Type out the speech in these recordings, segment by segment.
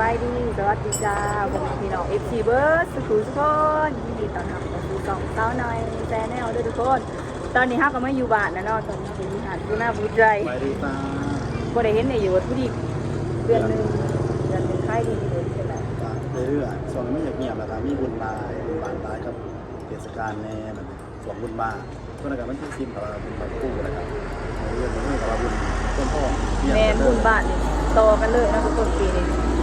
บายดีสวัสดีจ้าผมพี่น้องเอฟซีเบิร์ดสุขุมทุกคนยินดีต้อนรับเข้าสู่กล่องเต้าหน่อยแซนแนลด้วยทุกคน ตอนนี้ห้าก็ไม่อยู่บ้านนะเนาะตอนนี้เป็นวิหารผู้หน้าบูใจไปดีตาก็ได้เห็นในอยู่วัดผู้ดีเดือนหนึ่งเดือนหนึ่งค่ายดีเลยใช่ไหมเรื่อยๆส่วนไม่อยากเงียบแล้วครับมีบุญบายบุญบานบายครับเทศกาลแน่แบบส่วนบุญบาก็นะครับมันที่ซิมกับเราบุญบาคู่นะครับเรื่องนี้กับเราบุญต้นพ่อแมนบุญบ้านนี่ต่อกันเลยนะทุกคนปีนี้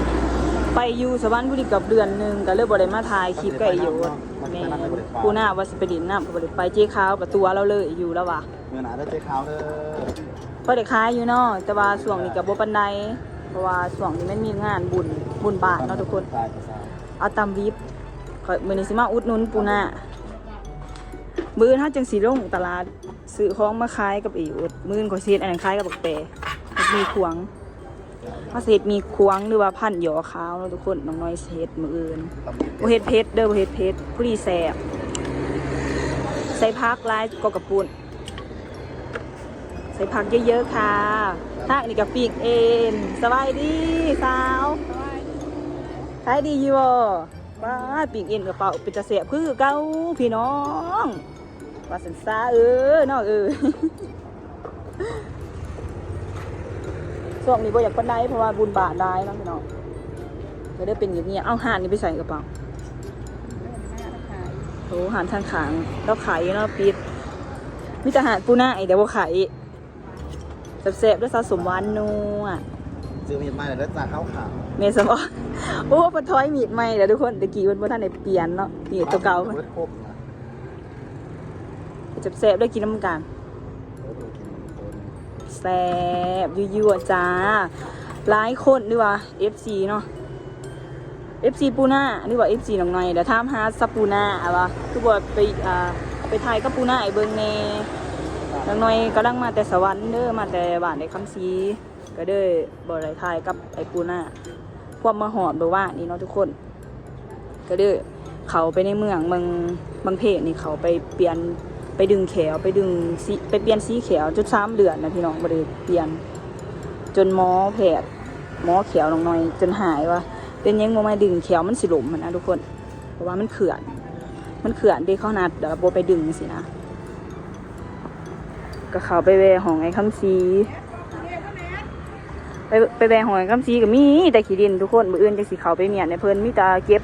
ไปอยู่สวรรค์บุรีกับเดือนหนึ่งก็เลยบริมาถ่ายคลิปกับไอโยดแม่ผู้หน้าวัดสิบดินน้ำก็บริไปเจ๊ขาวกับตัวเราเลยอยู่แล้วว่ะเมื่อหนาได้เจ๊ขาวเด้อพอได้ขายอยู่เนาะแต่ว่าช่วงนี้กับโบปันไดเพราะว่าช่วงนี้มันมีงานบุญบุญบาทเนาะทุกคนตายกับสาวเอาตามวิบขอยมือนี้สิมาอุดหนุนปูนามื้อถ้าจังสีลงตลาดซื้อของมาขายกับอีอุดมื้ออนขอยเสียอันนั้นขายกับบักแปรมีขวง มาเศษมีควงหรือว่าพันหยอขาวเนาะทุกคนน้องน้อยเศษมืออื่นตำบ่เฮ็ดเพชรเด้อบ่เฮ็ดเพชรผู้ดีแซ่บใส่ผักหลายก็กระปุนใส่ผักเยอะๆค่ะทางนี้ก็ปีกเองสบายดีสาวขายดีอยู่บ่ว้าปีกเอ็นกระเป๋าเป็นตะเสียบคือเก่าพี่น้องว่าสันซาเออเนาะเออ ช่วงนี้บ่อยากปานใดเพราะว่าบุญบาทได้เนาะพี่น้องก็ได้เป็นอย่างเงี้ยเอาห่านนี่ไปใส่กระเป๋าโอ้หารทางขางแล้วขายเนาะปิดมีแต่อาหารปูนาไอเดี๋ยวว่าขายแซ่บๆด้วยซอสสมหวานนัวซื้อมีดมาแล้วจากข้าวขาวเมสมอโอ้ปะท้อยมีดใหม่เดี๋ยวทุกคนตะกี้มันบ่ทันได้เปลี่ยนเนาะนี่ตัวเก่าเบิดครบนะแซ่บๆได้กินน้ำกัน แซ่บยั่วๆจ้าหลายคนดีว่า FC เนาะ FC ปูนาหรือว่า FC น้องหน่อยเดี๋ยวถามหาซับปูนาอะวะคือบ่ไปอ่าไปถ่ายกับปูนาไอ้เบิ่งแน่นางหน้อยกำลังมาแต่สวรรค์เด้อมาแต่บ้านในคำซีก็เด้อบ่ได้ทายกับไอ้ปูน่าความมาหอดบ่ว่านี่เนาะทุกคน ก็เด้อเขาไปในเมืองบางบางเพจนี่เขาไปเปลี่ยน ไปดึงแขวไปดึงสีไปเปลี่ยนสีแขวจุดสามเดือนนะพี่น้องบ่ได้เปลี่ยน จนหมอแพทย์หมอแขวน้องน้อย จนหายว่าเป็นยังบ่มาดึงแขวมันสิหลมมันะทุกคน เพราะว่ามันเขื่อน มันเขื่อนเด้เขานัดเดี๋ยวโบไปดึงสินะ ก็เขาไปแวะของไอ้คำซีไปไปแวะของไอ้คำซีก็มีแต่ขี้ดินทุกคนมืออื่นจังสิเขาไปเมียนในเพิ่นมีต่เก็บ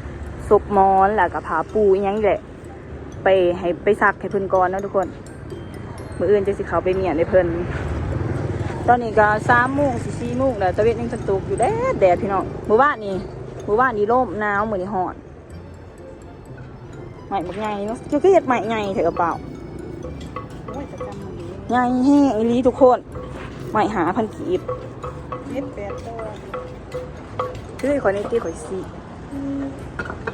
ศพมอนแล้วก็ผาปูอหยังนี่แหละ ไปให้ไปซักให้เพิ่นก่อนเนาะทุกคน มืออื่นจังสิเขาไปเมียนในเพิ่นตอนนี้ก็สามโมงสี่สี่โมงแล้วตะเวนยังจะตกอยู่แดดแดดพี่น้องหมู่บ้านนี่หมู่บ้านนี่ร่มหนาวเหมือนหอนใหม่บักใหญ่เนาะจะก็เฮ็ดใหม่ใหญ่เถอะกระเป๋าใหญ่แห้งอีหลีทุกคนไม่หาพันกีบเม็ดแปดตัวคือขอยในตีขอยสี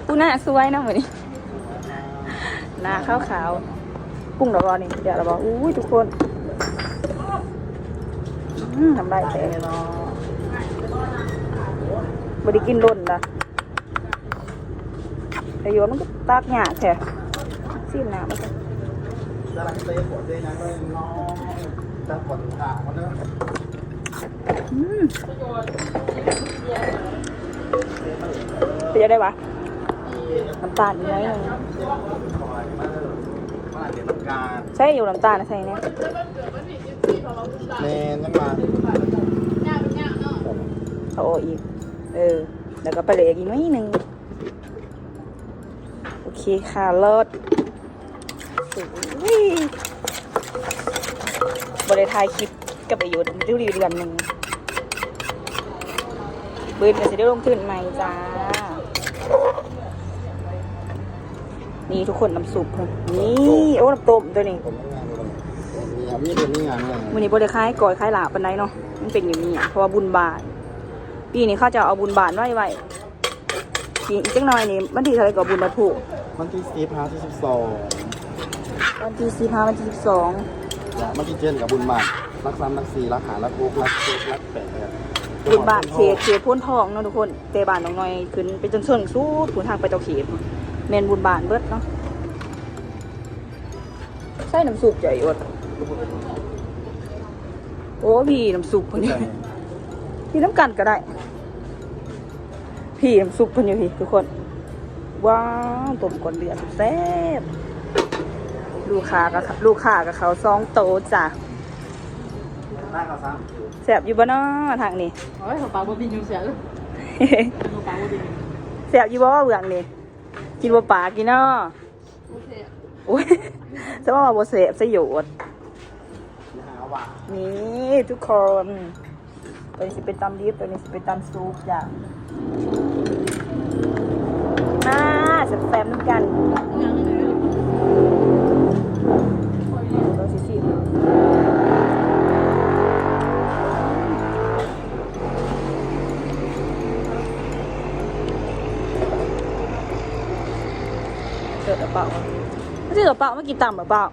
ปูหน้าสวยนะเหมือนนี้ห น้าขาวขาวกุ้งดอกรอนี่เดี๋ยวเราบอกอุ้ยทุกคนทำได้แต่บไดิกินร่นละแต่โยนมันก็ตากหยาแท้ซีนหน้ามันก็จะรักเตะขวดด้วยน้องจะขวดขาเขาเนอะอืมเป็นยังไงวะน้ำตาลน้อยหนึง มาเดี๋ยวต้องการใช่อยู่น้ำตาลนะใช่เนี่ยเมนยังมาเอาออกอีก เออ แล้วก็ไปเหลยอีกน้อยหนึ่งโอเคค่ะเลิศสวยบริทายคลิปกับประโยชน์ดูดีเดือนหนึ่งเบิร์นก็จะได้ลงทุนใหม่จ้า นี่ทุกคนน้ำซุปค่ะนี่โอ้น้ำต้มตัวนี้ผมไม่งานเลยมีมีเดือนนี้งานเลยวันนี้บริคล้ายก่อยคล้ายหลาปันไดเนาะมันเป็นอย่างนี้อะเพราะว่าบุญบาทปีนี้เขาจะเอาบุญบาทไว้ไว้ปีอีกจังหน่อยนี่วันที่เท่าไหรก็บุญบาถูกวันที่สิบห้าที่สิบสองวันที่สิบห้าวันที่สิบสองวันที่เจ็ดกับบุญมารักซ้ำรักสี่รักหารักทุกรักเจ็ดรักแปดครับบุญบาทเขตเขตพ้นทองเนาะทุกคนเตะบานน้องน้อยขึ้นไปจนเชิงสู้ผูนทางไปเจ้าเขต เมนบุญบาทเบิดเนาะใส่น้ำซุปจ่อยอดโอ้พี่น้ำซุปคนนี้ที่น้ำกันก็ได้ พี่น้ำซุปเพิ่นอยู่พี่ทุกคน ว้าวต้มก่อนเดือดแซ่บลูกค้ากับลูกค้ากับเขาซองโตะจ้ะได้ก็ซ้แซ่บอยู่บ่เนาะทางนี้โอ้ยของปลาบ่บินอยู่เสียเลยของปลาบ่บินแซ่บอยู่บ่เบื้องนี่ กินบ่ปลากินเนาะโอเคโอ้ยจะว่าบ่แซ่บสยดำหาว่านี่ทุกคนตัวนี้สิเป็นตำดิบตัวนี้สิเป็นตำซุปจ้ะมาแซ่บๆน้ำกัน เป๋าไม่กินตำกระเป๋า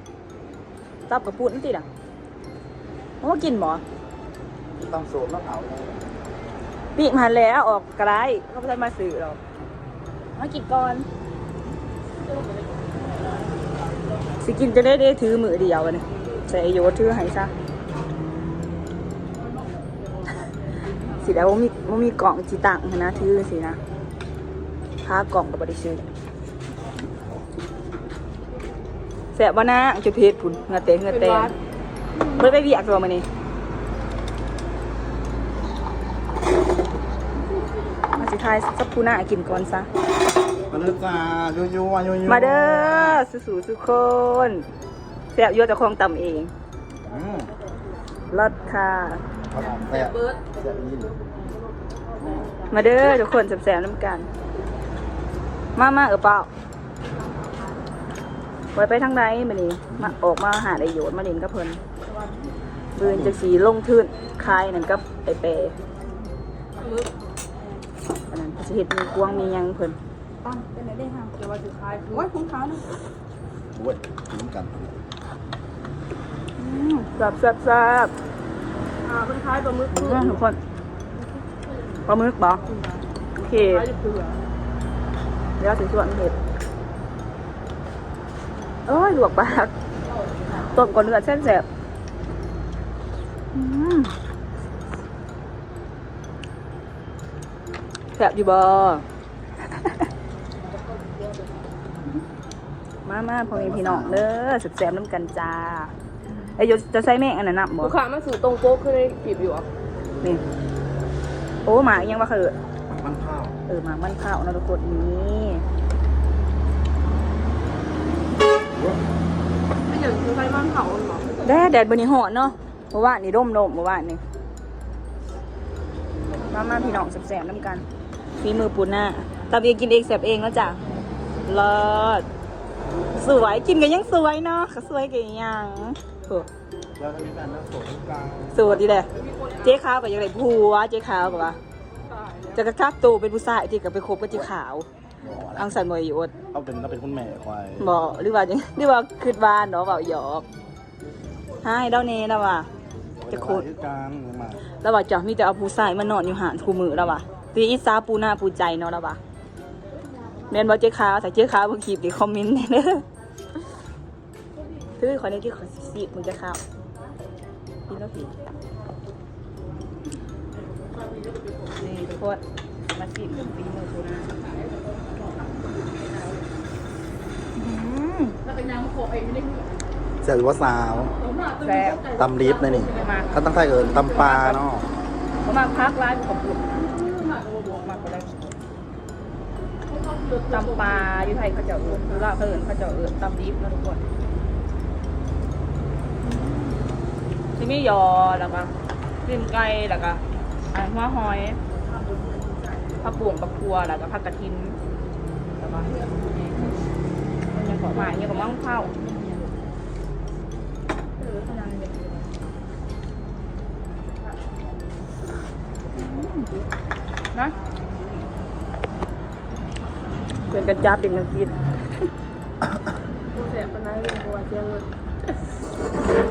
ตับกระปุ้นติดอะมันมากินหมอต้องสูบแล้วเผาเลยปีกมาแล้วออกกระไรก็ไม่ได้มาสื่อหรอกมากินก่อนสิกินจะได้ได้ถือมือเดียวกันใส่โยถือให้ซะสิแล้วว่ามีว่ามีกล่องจีตังหั้นนะถือสินะพากล่องกับบริสุท แสบบ้านะจุดเพชรพุ่นเงาเตงเงาเตงเพิ่นไปเบียกตัวมานี่มาสิทายซับปูน่ากินก่อนซะ มาเด้อจ้ายูยูวายูยูมาเด้อสุสูทุกคนแซ่บอยั่วจะคลองต่ำเองอืมรสค่ะเขาทำแซ่บเบิร์ดแซ่บยินมาเด้อทุกคนแซ่บๆน้ำกัน มามาเออเปล่า ไว้ไปทางใดมานี่มาออกมาหาได้โยชน์มาเล่นกับเพิ่นบืนจะสีลงทื่นคายนั่นกับไอเปย์มึกอันนั้นจะเห็ดมีกวางมีหยังเพิ่นปั้นเป็นไหนได้ห้ามเดี๋ยวว่าจะคลายโอ้ยคุ้มค่านะโอ้ยกินกันอืมแซ่บแซ่บแซ่บอ่าเป็นคล้ายปลาหมึกอืมทุกคนปลาหมึกบ่โอเคคล้ายจะเปลือกเดี๋ยวถึงส่วนเห็ด เอ้ยลวกปากต้มก่อนเนื้อแซ่บแซ่บอืมแซ่บอยู่บ่มามาพ่อแม่พี่น้องเด้อแซ่บๆน้ำกันจ้าไอ้ยโยจะใส่แม่งอันนั้นนับบ่ลูกค้ามาสู่ตรงโป๊กคือได้กีบอยู่อะนี่โอ้หมาอีกยังว่าคือมันข้าวเออหมามันข้าวเนาะทุกคนนี่ ไม่อย่างคือใครบ้านเขาหรอ แดดแดดบนนี้หอนเนาะเมื่อวานนี่ร่มลมเมื่อวานนี่มามาพี่น้องแสบๆน้ำกันฝีมือปูน่าตาเบียกินเองแสบเองแล้วจ้ะเลิศสวยกินกันยังสวยเนาะก็สวยกันยังโอ้แล้วก็มีการนั่งโสดกลางสวยดีเลยเจ๊ขาวกับยังไงผัวเจ๊ขาวกับว่าตายจะกระชับตัวเป็นผู้ชายที่กับไปคบกับเจ๊ขาวอังสันบอยอดเขาเป็นเขาเป็นคุณแม่ควายบอกหรือว่าจังหรือว่าคืดวานเนาะเบาหยอก ให้เด้าเน่แล้วว่ะ จะขุดคือการมาแล้วว่าจะมีแต่เอาผู้ชายมานอนอยู่หานคู่มือแล้วว่ะตีอิสาปูหน้าปูใจเนาะแล้วว่ะแม่นบ่เจ๊ขาวแต่เจ๊ขาวบ่คลิปดิคอมเมนต์เด้อคือขอในที่ขอสิบมึงจะข้าวกินแล้วสินี่ทุกคนมาสิบปีมือปูหน้าอืมแล้วเป็นนางโคเองไม่ได้ แซ่บหรือว่าสาวแซ่บตำลิฟต์นะนี่มาถ้าตั้งใจเกินตำปลาเนาะเขามาพักร้านกับปุ่นมาก็ได้ตำปลาอยู่ไทยเขาจะเอิญคือลาบเขาเอิญเขาจะเอิญตำดิบนะทุกคนที่มียอแล้วก็ริมไก่แล้วก็อันหัวหอยผักบุ้งผักคัวแล้วก็ผักกระทินแล้วก็มันยังขอมายังกับมั่งเผา นะเป็นกระจับเป็นกระกินเสียปนายเป็นบัวเจ้าเลย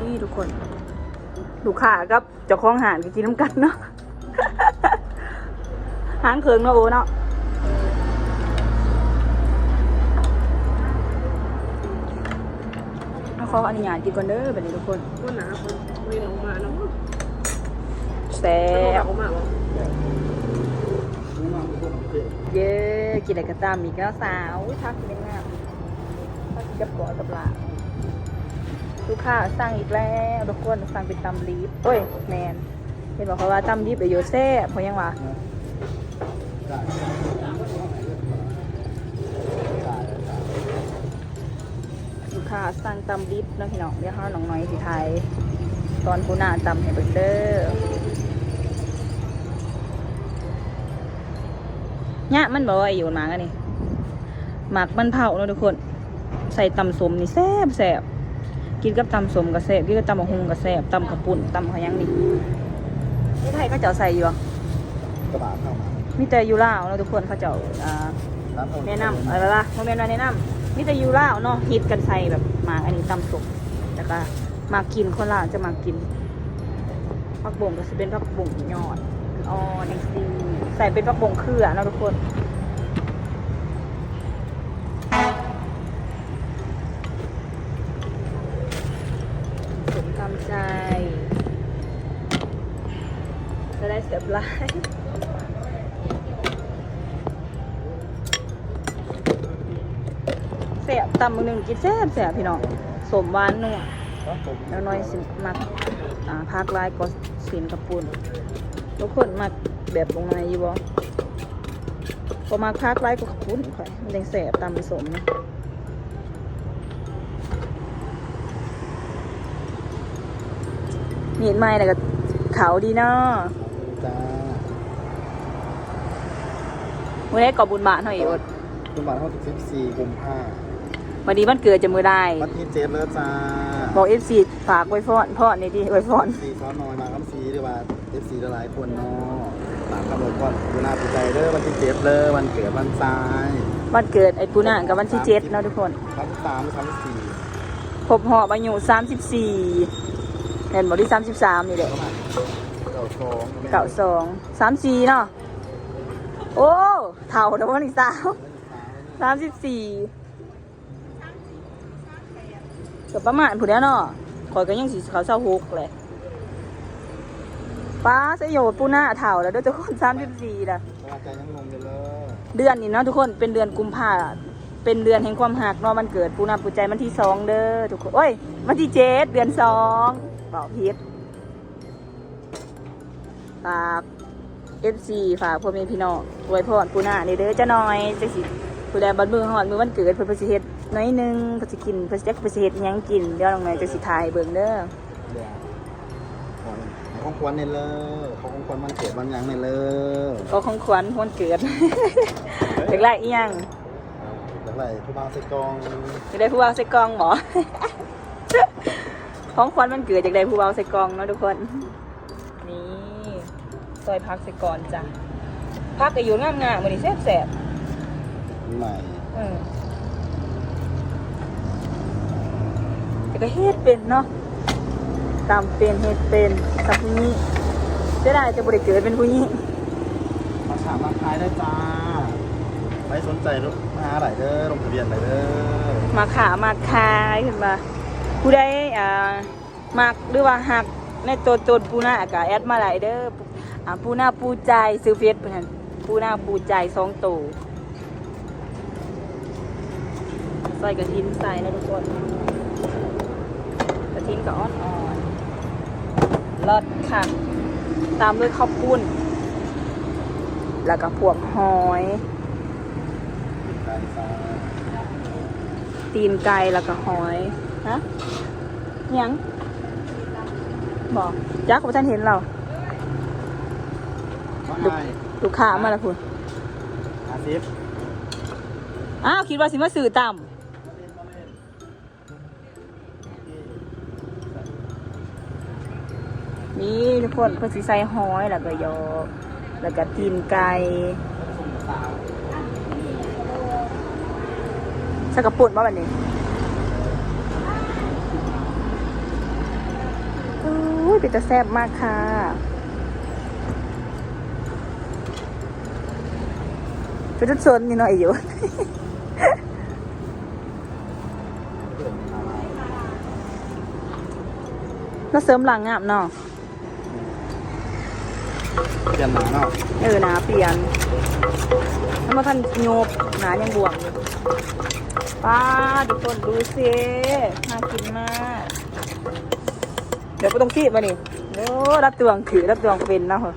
นี่ทุกคนลูกค้ากับเจ้าของหานก็กินน้ำกันเนาะหานเคิงเนาะโอเนาะเอาขออนุญาตกินก่อนเด้อแบบนี้ทุกคนว่าหนาคนเรียนออกมาเนาะแซ่แต่บ ออกมาว่ากินอะไรก็ตามอีกแล้วสาวทักกินได้งามทักกินกับกอกับลาลูกค้าสั่งอีกแล้วทุกคนสั่งเป็นตำลีฟโอ้ยแมนเห็นบอกเขาว่าตำลีฟไปโยเซ่เพราะยังวะลูกค้าสั่งตำลีฟนะพี่น้องเดี๋ยวห้าน้องน้อยสิไทยตอนผู้นาตำให้เบิ่งเด้อเนี่ยมันบอกว่าอยู่หมากอันนี้หมากมันเผาเนาะทุกคน ใส่ตำสมนี่แซ่บแซ่บกินกับตำสมก็แซ่บกินกับตำมะฮุงก็แซ่บตำข้าวปุ้นตำข้าวหยังนี่ที่ไทยเขาเจ้าใส่อยู่อะกระบะเข้ามามีแต่อยูลาวเนาะทุกคนเขาเจ้าอ่าร้านเข้ามาแนะนำอะไรล่ะโมเมนต์ว่าแนะนำมีแต่อยูลาวเนาะฮิตกันใส่แบบหมากอันนี้ตำสมแล้วก็มากินคนละจะมากินผักบ่งก็จะเป็นผักบ่งยอด อ๋อนังซีใส่เป็นผักบ่งเครือเนาะทุกคน สมตามใจ จะได้เสียบลายเสียบตำมือหนึ่งกินแซ่บแซ่บพี่น้อง สมหวานนัวครับผมแล้วน้อยสิมักอ่าพักลายก็สินกับปุ่น ทุกคนมักแบบลงในอยู่บ่พอมาพักลายก็ขับปุ่นข่อยมันยังแสบตามผสมนะมีดไม้แล้วก็เขาดีเนาะจ้ามื่อได้กอบบุญบาทหน่อยอดคุณบาทห้องสิบสี่กุมภาวันนี้วันเกิดจะมือได้วันที่เจ็ดแล้วจ้าบอกเอฟซีฝากไว้ฟอนพ่อนี่ดิไว้ฟอนซีซ้อนน้อยมาคำซีดีกว่า เอฟซีหลายคนเนาะตามคำบอกก่อนดูหน้าปูใจเด้อวันที่เจ็ดเลยวันเกิดวันตายวันเกิดไอ้ปูน่ากับวันที่เจ็ดเนาะทุกคนวันที่สามวันที่สี่ครบหอบอายุสามสิบสี่เห็นบอกที่สามสิบสามนี่แหละเข้ามาเก่าสองเก่าสองสามสี่เนาะโอ้เท่าแต่ว่านี่สาวสามสิบสี่เกือบประมาณผู้เดียวเนาะข่อยก็ยังสีเขาเศร้าหกเลย ป้าสยโยดปูหน้าเท่าแล้วเด้วยทุกคนสามสิบสี่ละกำลังใจยังลงอยู่เลยเดือนนี้เนาะทุกคนเป็นเดือนกุมภาเป็นเดือนแห่งความหักเนาะมันเกิดปูนาปูใจมันที่สองเด้อทุกคนโอ้ยมันที่เจ็ดเดือนสองบอกผิดฝากเอฟซีฝากพ่อแม่พี่น้องอวยพรปูนาเด้อจะน้อยจะสิผู้ใดบันมือหอดมือวันเกิดเพิ่นเพนสิเฮ็ดน้อยหนึงเพิ่นสิกินเพิ่นสิจักเพิ่นสิเฮ็ดหยังกินเดี๋ยวน้องหน่อยจะสิถ่ายเบิ่งเด้อเดี๋ยว ของขวัญในเลยของขวัญมันเกิดวันยังในเลยก็ของขวัญวันเกิดเด็กไรอียังแล้วไรผู้บ่าวใส่กองจะได้ผู้บ่าวใส่กองหมอของขวัญมันเกิดจากได้ผู้บ่าวใส่กองเนาะทุกคน นี่ซอยพักใส่กอนจ้ะพักก็อยู่งามๆมื้อนี้แซ่บใหม่ๆอืมแต่ก็เฮ็ดเป็นเนาะ ตามเป็นเฮ็ดเป็นกับผู้หญิงเสียดายจะบ่ได้เกิดเป็นผู้หญิงมาถามมาขายได้จ้าไปสนใจรถมาหาไหลเด้อลงทะเบียนไหลเด้อมาขามาคายขึ้นมาผู้ใดอ่ามักหรือว่าหักในตัวตนปูหน้าก็แอดมาหลายเด้ออ่าปูหน้าปูใจซื้อเฟซเพิ่นหั่นปูหน้าปูใจสองตัวใส่กระทินใส่นะทุกคนกระทินก็อ่อนๆ รสค่ะ ตามด้วยข้าวปุ้น แล้วก็พวกหอยขายจ้าตีนไก่แล้วก็หอยฮะหยังบอกจักว่าท่านเห็นเราก็ให้ลูกค้ามาแล้วคุณอาซิฟอ้าวคิดว่าสิมาสื่อต่ำ นี่ทุกคนเพื่อสิใส่หอยแล้วก็ยอแล้วก็ตีนไก่สกปุ่นว่าแบบนี้อุ้ยเป็นจะแซ่บมากค่ะเป็นจุดชนนี่หน่อยอยู่แล้วเสริมหลังงามเนาะ เปลี่ยนหนาเนาะเออหนาเปลี่ยนมาทันโยบหนายังบวมอยู่ป้าทุกคนดูสิน่ากินมาก เดี๋ยวก็ต้องคีบมานี่โอ้รับตวงถือรับตวงเป็นนะเหรอ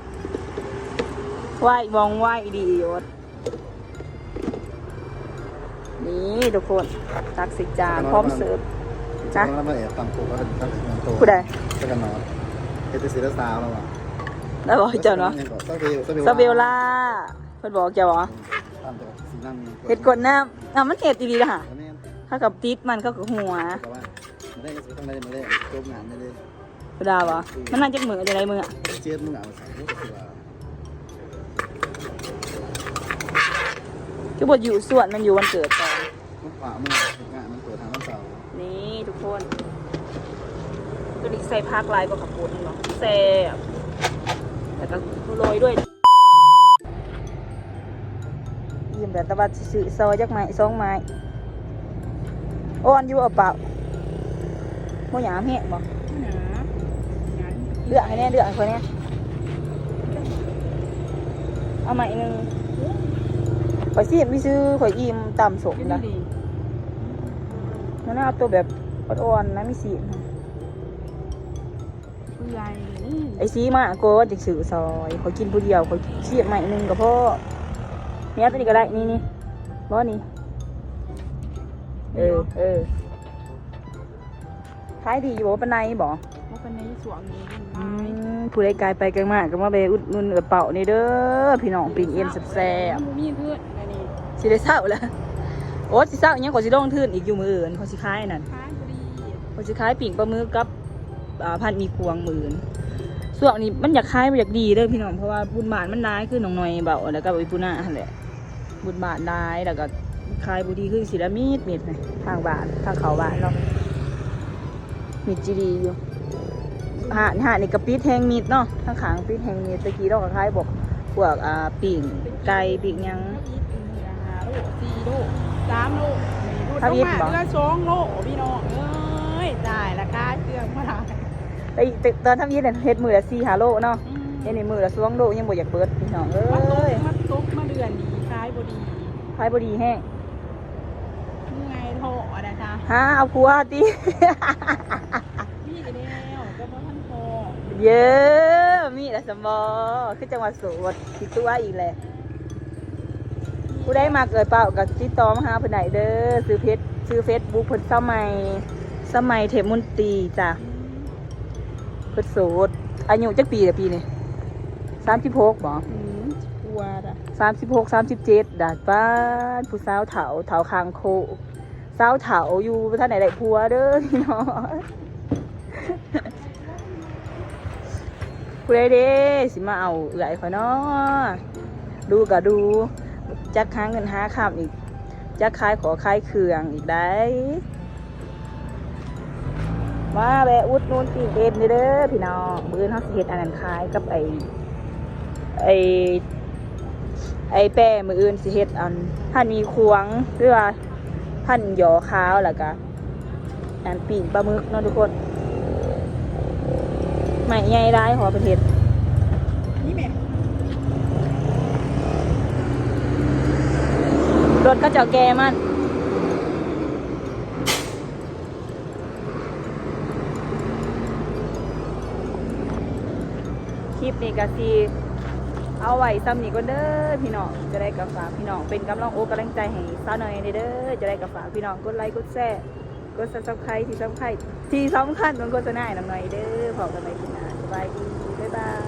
ไหวมองไหวดีโยศนี่ทุกคนตักสิจานพร้อมเสิร์ฟจ้ะจ้ะแล้วมาแอบตังโตก็เป็นตั้งแต่เงินโตผู้ใดก็กันนอนเฮติซิลสาวแล้วอะ แล้วบอกให้เจ้าเนาะซาเบลซาเบลล่าเพิ่นบอกเจ้าเหรอตามตัวสีน้ำเห็ดกดน้ำอะมันเห็ดดีๆนะฮะแล้วนี่ถ้ากับติดมันก็คือหัวแต่ว่าไม่ได้ก็ต้องได้มาได้จบงานไม่ได้เวลาวะมันน่าจะเหมือนจะไรมืออะเจี๊ยบมึงเอาใส่ลูกคือว่าคือบทอยู่ส่วนมันอยู่วันเกิดก่อนลูกขวามึงงานมันเปิดทางน้ำเสานี่ทุกคนตัวนี้ใส่ผักลายกว่าขับปูนเนาะแซ่บ แล้วก็โรยด้วยยิ้มแบบตะบัดสื่อซอยยักไม้สองไม้อ้อนอยู่เอาเปล่าโมหยามแห้งบอกหนาหนาเลือกให้แน่เลือกให้คนเนี้ยเอาใหม่หนึ่งข่อยซีมพี่ซื้อข่อยอิ่มต่ำสมกินนะดีมันน่าเอาตัวแบบอ่อนๆนะมีสีนะ ผู้ใหญ่นี่ไอ้ซีมากโกว่าจะสื่อซอยข่อยกินผู้เดียวข่อยซีมใหม่หนึ่งกับพ่อเนี่ยตัวนี้ก็ได้นี่นี่บ่นี่เออเออขายดีอยู่บ่ปานในบ่ว่าเป็นในสวงนี้เป็นอืไม้มผู้ใดกายไปไกลมากก็มาไปอุดหนุนเอือเป่านี่เด้อพี่น้องปิ่งเอ็นแซ่บมันมีเพื่อนอันนี้ๆสิได้เศร้าแล้วโอ้สิเศร้าอิหยังก็สิลงทื่นอีกอยู่มื้ออื่นเขาสิขายนั่นค้ายพอดีเขาสิขายปิ่งปลาหมึกกับอ่า พันมีควงหมื่นส่วนนี้มันอยากขายมันอยากดีเด้อพี่น้องเพราะว่าบุญบาทมันร้ายคือน้องหน่อยเบาแล้วก็อีปุนาหั่นแหละบุญบาทร้ายแล้วก็ขายบุดีคือศิลมีดมีดนะทางบาททางเขาบาทเนาะมีดจีดีอยู่หาหานี่กระปิดแหงมีดเนาะทางขางปิดแหงมีดตะกี้เราก็ขายบอกพวกอ่าปิ่งไก่ปิ่งหยังห้าโลสี่โลสามโลสี่โลถ้าต้องวิทย์มาบ่เรือสองโลพี่น้องเอ้ยได้ละกาเครื่องมาได้ แต่แต่ตอนทำยีดเนี่ยเฮ็ดมือละสี่หาโลเนาะอืมเฮ็ดในมือละสองโลยังบ่อยากเบิดพี่น้องเอ้มาตกยมาตกมาเดือนนี้คล้ายบดีขายบ่ดีแห้งนี่ไงโทรอะนะคะหาเอาผัวติพี่กันแล้วก็บ่ทันพอเยอะมีแต่สมอคือจังหวัดโสดคิดตัวอีกแหละผู้ได้มาเกิดเปล่ากับติดต่อมาหาเพิ่นได้เด้อซื้อเพจซื้อเฟซบุ๊กเพิ่นสมัยสมัยเทพมนตรีจ้ะ เพิ่นโสดอายุจักปีละปีนี่36บ่อืมกลัวอะ36 37ดาดบ้านผู้สาวเฒ่าเฒ่าคางโคสาวเฒ่าอยู่ท่านไหนได้ผัวเด้อพี่น้องผู้ใดเด้สิมาเอาเอื่อยข่อยเนาะดูก็ดู จักหาเงินหาคำอีก จักขายขอขายเครื่องอีกได้ มาแวะอุดนูนปีเอ็นเด้อพี่น้องมือเขาสิเฮ็ดอันนั้นขายกับไอไอไอแป้มืออื่นสิเฮ็ดอันท่านมีควงหรือว่าท่านหยอขาวแล้วก็อันปีกปลาหมึกเนาะทุกคนใหม่ใหญ่ร้ายหอประเทศนี่แม่รถก็จ้าแกมัน นี้ก็สีเอาไว้ซ้ำนี้ก็เด้อพี่น้องจะได้กับฝากพี่น้องเป็นกำลังโอกำลังใจให้สาวหน่อยเด้อจะได้กับฝากพี่น้องกดไลค์กดแชร์กดซับสไครต์ที่สำคัญที่สำคัญต้องกดตัวหน่ายหน้องหน่อยเด้อพอกันไปพี่นาสบายดีบ๊ายบาย